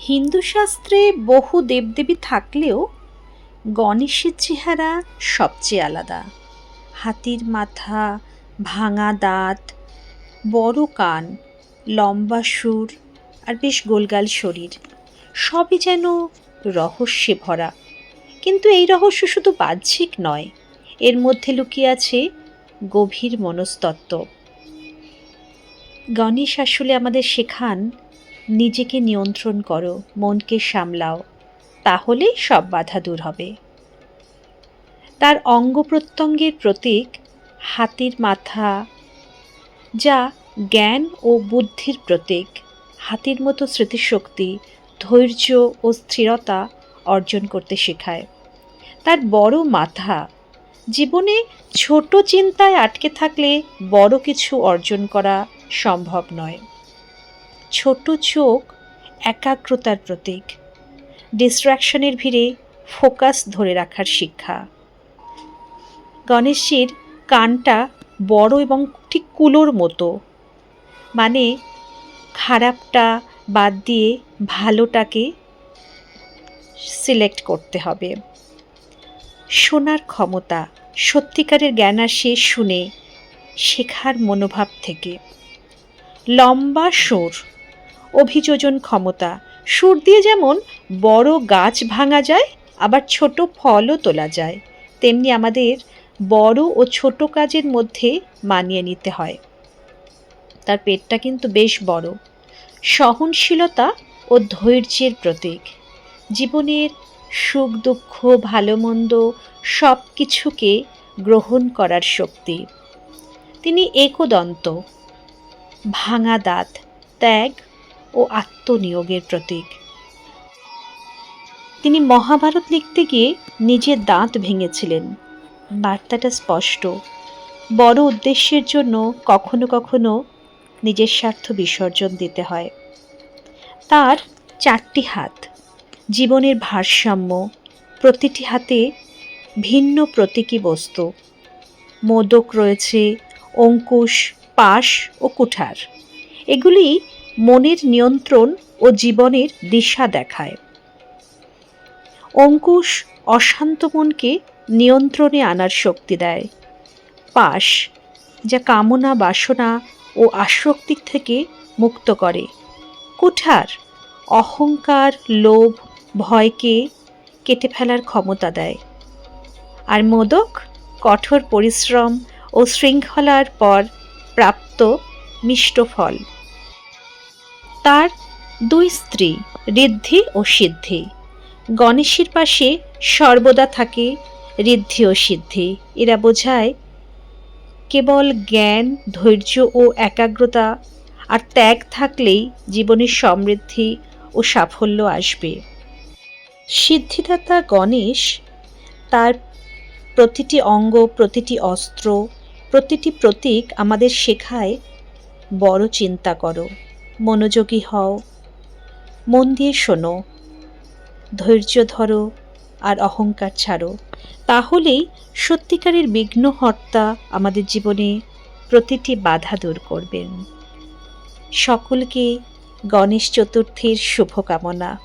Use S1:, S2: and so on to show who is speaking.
S1: হিন্দু শাস্ত্রে বহু দেবদেবী থাকলেও গণেশের চেহারা সবচেয়ে আলাদা। হাতির মাথা, ভাঙা দাঁত, বড় কান, লম্বা সুর আর বেশ গোলগাল শরীর, সবই যেন রহস্যে ভরা। কিন্তু এই রহস্য শুধু বাহ্যিক নয়, এর মধ্যে লুকিয়ে আছে গভীর মনস্তত্ত্ব। গণেশ আসলে আমাদের শেখান নিজেকে নিয়ন্ত্রণ করো, মনকে সামলাও, তাহলেই সব বাধা দূর হবে। তার অঙ্গ প্রত্যঙ্গের প্রতীক হাতির মাথা, যা জ্ঞান ও বুদ্ধির প্রতীক, হাতির মতো স্মৃতিশক্তি, ধৈর্য ও স্থিরতা অর্জন করতে শেখায়। তার বড় মাথা, জীবনে ছোট চিন্তায় আটকে থাকলে বড় কিছু অর্জন করা সম্ভব নয়। ছোট চোখ, একাগ্রতার প্রতীক। ডিস্ট্র্যাকশনের ভিড়ে ফোকাস ধরে রাখার শিক্ষা। গণেশজির কানটা বড় এবং ঠিক কুলোর মতো। মানে খারাপটা বাদ দিয়ে ভালোটাকে সিলেক্ট করতে হবে। শোনার ক্ষমতা, সত্যিকারের জ্ঞান আসে শুনে শেখার মনোভাব থেকে। লম্বা সুর অভিযোজন ক্ষমতা। সুর দিয়ে যেমন বড় গাছ ভাঙা যায়, আবার ছোট ফলও তোলা যায়, তেমনি আমাদের বড় ও ছোট কাজের মধ্যে মানিয়ে নিতে হয়। তার পেটটা কিন্তু বেশ বড়। সহনশীলতা ও ধৈর্যের প্রতীক। জীবনের সুখ, দুঃখ, ভালো, মন্দ সব কিছুকে গ্রহণ করার শক্তি। তিনি একদন্ত, ভাঙা দাঁত, ত্যাগ ও আত্মনিয়োগের প্রতীক। তিনি মহাভারত লিখতে গিয়ে নিজের দাঁত ভেঙেছিলেন। বার্তাটা স্পষ্ট। বড় উদ্দেশ্যের জন্য কখনো কখনো নিজের স্বার্থ বিসর্জন দিতে হয়। তার চারটি হাত, জীবনের ভারসাম্য, প্রতিটি হাতে ভিন্ন প্রতীকী বস্তু। মোদক রয়েছে, অঙ্কুশ, পাশ ও কুঠার। এগুলি মনের নিয়ন্ত্রণ ও জীবনের দিশা দেখায়। অঙ্কুশ অশান্ত মনকে নিয়ন্ত্রণে আনার শক্তি দেয়। পাশ, যা কামনা, বাসনা ও আসক্তির থেকে মুক্ত করে। কুঠার, অহংকার, লোভ, ভয়কে কেটে ফেলার ক্ষমতা দেয়। আর মোদক, কঠোর পরিশ্রম ও শৃঙ্খলার পর প্রাপ্ত মিষ্ট ফল। তার দুই স্ত্রী, ঋদ্ধি ও সিদ্ধি। গণেশের পাশে সর্বদা থাকে ঋদ্ধি ও সিদ্ধি। এরা বোঝায় কেবল জ্ঞান, ধৈর্য ও একাগ্রতা আর ত্যাগ থাকলেই জীবনের সমৃদ্ধি ও সাফল্য আসবে। সিদ্ধিদাতা গণেশ তার প্রতিটি অঙ্গ, প্রতিটি অস্ত্র, প্রতিটি প্রতীক আমাদের শেখায়, বড় চিন্তা করো। মনোযোগী হও। মন দিয়ে শোনো। ধৈর্য ধরো আর অহংকার ছাড়ো। তাহলেই সত্যিকারের বিঘ্নহর্তা আমাদের জীবনে প্রতিটি বাধা দূর করবেন। সকলকে গণেশ চতুর্থীর শুভকামনা।